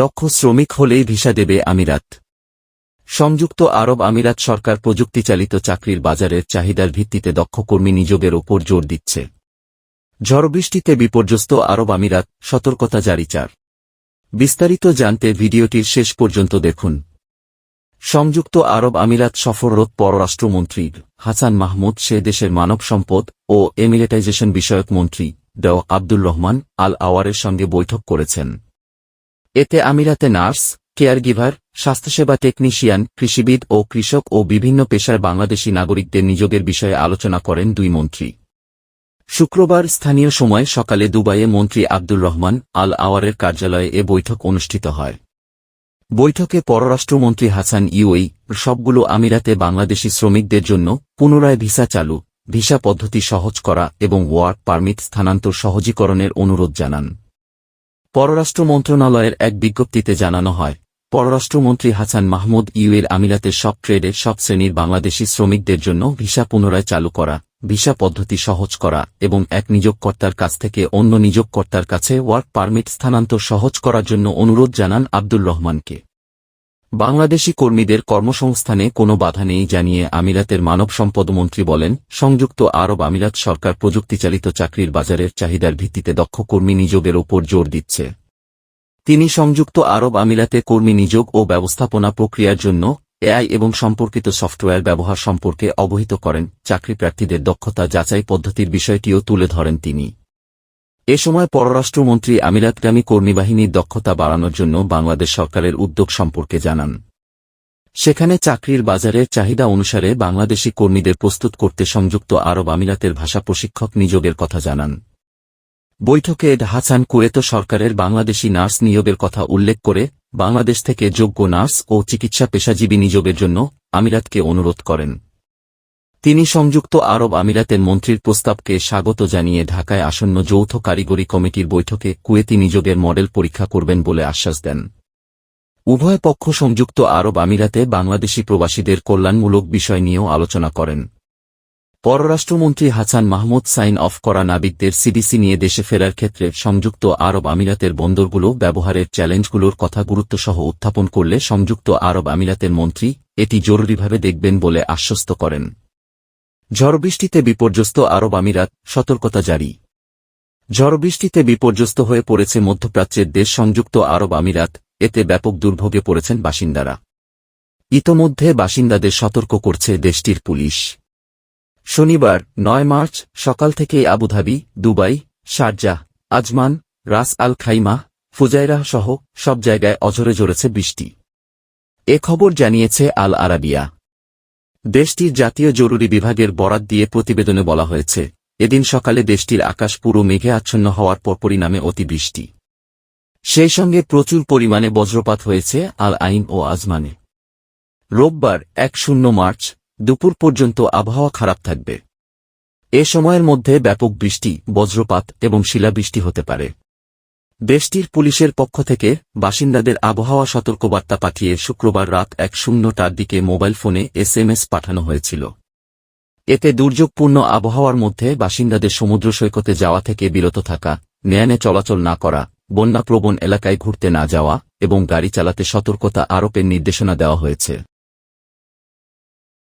দক্ষ শ্রমিক হলেই ভিসা দেবে আমিরাত। সংযুক্ত আরব আমিরাত সরকার প্রযুক্তিচালিত চাকরির বাজারের চাহিদার ভিত্তিতে দক্ষ কর্মী নিযোগের ওপর জোর দিচ্ছে। ঝড়বৃষ্টিতে বিপর্যস্ত আরব আমিরাত, সতর্কতা জারি চার। বিস্তারিত জানতে ভিডিওটির শেষ পর্যন্ত দেখুন। সংযুক্ত আরব আমিরাত সফররত পররাষ্ট্রমন্ত্রী হাসান মাহমুদ, সে দেশের মানব সম্পদ ও এমিরেটাইজেশন বিষয়ক মন্ত্রী ড আব্দুল রহমান আল আওয়ারের সঙ্গে বৈঠক করেছেন। এতে আমিরাতে নার্স, কেয়ারগিভার, স্বাস্থ্যসেবা টেকনিশিয়ান, কৃষিবিদ ও কৃষক ও বিভিন্ন পেশার বাংলাদেশি নাগরিকদের নিযোগের বিষয়ে আলোচনা করেন দুই মন্ত্রী। শুক্রবার স্থানীয় সময় সকালে দুবাইয়ে মন্ত্রী আব্দুর রহমান আল আওয়ারের কার্যালয়ে এ বৈঠক অনুষ্ঠিত হয়। বৈঠকে পররাষ্ট্রমন্ত্রী হাসান ইউই, সবগুলো আমিরাতে বাংলাদেশি শ্রমিকদের জন্য পুনরায় ভিসা চালু, ভিসা পদ্ধতি সহজ করা এবং ওয়ার্ক পারমিট স্থানান্তর সহজীকরণের অনুরোধ জানান। পররাষ্ট্র মন্ত্রণালয়ের এক বিজ্ঞপ্তিতে জানানো হয়, পররাষ্ট্রমন্ত্রী হাসান মাহমুদ ইউএর আমিরাতের সব ট্রেডে সব শ্রেণির বাংলাদেশি শ্রমিকদের জন্য ভিসা পুনরায় চালু করা, ভিসা পদ্ধতি সহজ করা এবং এক নিয়োগকর্তার কাছ থেকে অন্য নিয়োগকর্তার কাছে ওয়ার্ক পারমিট স্থানান্তর সহজ করার জন্য অনুরোধ জানান আব্দুর রহমানকে। বাংলাদেশি কর্মীদের কর্মসংস্থানে কোনো বাধা নেই জানিয়ে আমিরাতের মানব সম্পদ মন্ত্রী বলেন, সংযুক্ত আরব আমিরাত সরকার প্রযুক্তিচালিত চাকরির বাজারের চাহিদার ভিত্তিতে দক্ষ কর্মী নিযোগের ওপর জোর দিচ্ছে। তিনি সংযুক্ত আরব আমিরাতে কর্মী নিযোগ ও ব্যবস্থাপনা প্রক্রিয়ার জন্য এআই এবং সম্পর্কিত সফটওয়্যার ব্যবহার সম্পর্কে অবহিত করেন। চাকরি প্রার্থীদের দক্ষতা যাচাই পদ্ধতির বিষয়টিও তুলে ধরেন তিনি। এ সময় পররাষ্ট্রমন্ত্রী আমিরাতগামী কর্মীবাহিনীর দক্ষতা বাড়ানোর জন্য বাংলাদেশ সরকারের উদ্যোগ সম্পর্কে জানান। সেখানে চাকরির বাজারের চাহিদা অনুসারে বাংলাদেশি কর্মীদের প্রস্তুত করতে সংযুক্ত আরব আমিরাতের ভাষা প্রশিক্ষক নিযোগের কথা জানান। বৈঠকে এড হাসান কুয়েত সরকারের বাংলাদেশি নার্স নিয়োগের কথা উল্লেখ করে বাংলাদেশ থেকে যোগ্য নার্স ও চিকিৎসা পেশাজীবী নিযোগের জন্য আমিরাতকে অনুরোধ করেন। তিনি সংযুক্ত আরব আমিরাতের মন্ত্রীর প্রস্তাবকে স্বাগত জানিয়ে ঢাকায় আসন্ন যৌথ কারিগরি কমিটির বৈঠকে কুয়েতি নিযোগের মডেল পরীক্ষা করবেন বলে আশ্বাস দেন। উভয় পক্ষ সংযুক্ত আরব আমিরাতে বাংলাদেশি প্রবাসীদের কল্যাণমূলক বিষয় নিয়েও আলোচনা করেন। পররাষ্ট্রমন্ত্রী হাসান মাহমুদ সাইন অফ করা নাবিকদের সিডিসি নিয়ে দেশে ফেরার ক্ষেত্রে সংযুক্ত আরব আমিরাতের বন্দরগুলো ব্যবহারের চ্যালেঞ্জগুলোর কথা গুরুত্বসহ উত্থাপন করলে সংযুক্ত আরব আমিরাতের মন্ত্রী, এটি জরুরিভাবে দেখবেন বলে আশ্বস্ত করেন। ঝড়বৃষ্টিতে বিপর্যস্ত আরব আমিরাত, সতর্কতা জারি। ঝড়বৃষ্টিতে বিপর্যস্ত হয়ে পড়েছে মধ্যপ্রাচ্যের দেশ সংযুক্ত আরব আমিরাত, এতে ব্যাপক দুর্ভোগে পড়েছেন বাসিন্দারা। ইতোমধ্যে বাসিন্দাদের সতর্ক করছে দেশটির পুলিশ। শনিবার, নয় মার্চ, সকাল থেকেই Abu Dhabi, Dubai, Sharjah, Ajman, Ras Al Khaimah Fujairah সহ সব জায়গায় অঝরে জড়েছে বৃষ্টি। এ খবর জানিয়েছে আল আরাবিয়া দেশটির জাতীয় জরুরি বিভাগের বরাত দিয়ে প্রতিবেদনে বলা হয়েছে, এদিন সকালে দেশটির আকাশ পুরো মেঘে আচ্ছন্ন হওয়ার পর পরিণামে অতিবৃষ্টি। সেই সঙ্গে প্রচুর পরিমাণে বজ্রপাত হয়েছে আল আইন ও আজমানে। রোববার এক শূন্য মার্চ দুপুর পর্যন্ত আবহাওয়া খারাপ থাকবে। এ সময়ের মধ্যে ব্যাপক বৃষ্টি, বজ্রপাত এবং শিলাবৃষ্টি হতে পারে। দেশটির পুলিশের পক্ষ থেকে বাসিন্দাদের আবহাওয়া সতর্কবার্তা পাঠিয়ে শুক্রবার রাত এক শূন্যটার দিকে মোবাইল ফোনে এসএমএস পাঠানো হয়েছিল। এতে দুর্যোগপূর্ণ আবহাওয়ার মধ্যে বাসিন্দাদের সমুদ্র সৈকতে যাওয়া থেকে বিরত থাকা, নেয়ানে চলাচল না করা, বন্যাপ্রবণ এলাকায় ঘুরতে না যাওয়া এবং গাড়ি চালাতে সতর্কতা আরোপের নির্দেশনা দেওয়া হয়েছে।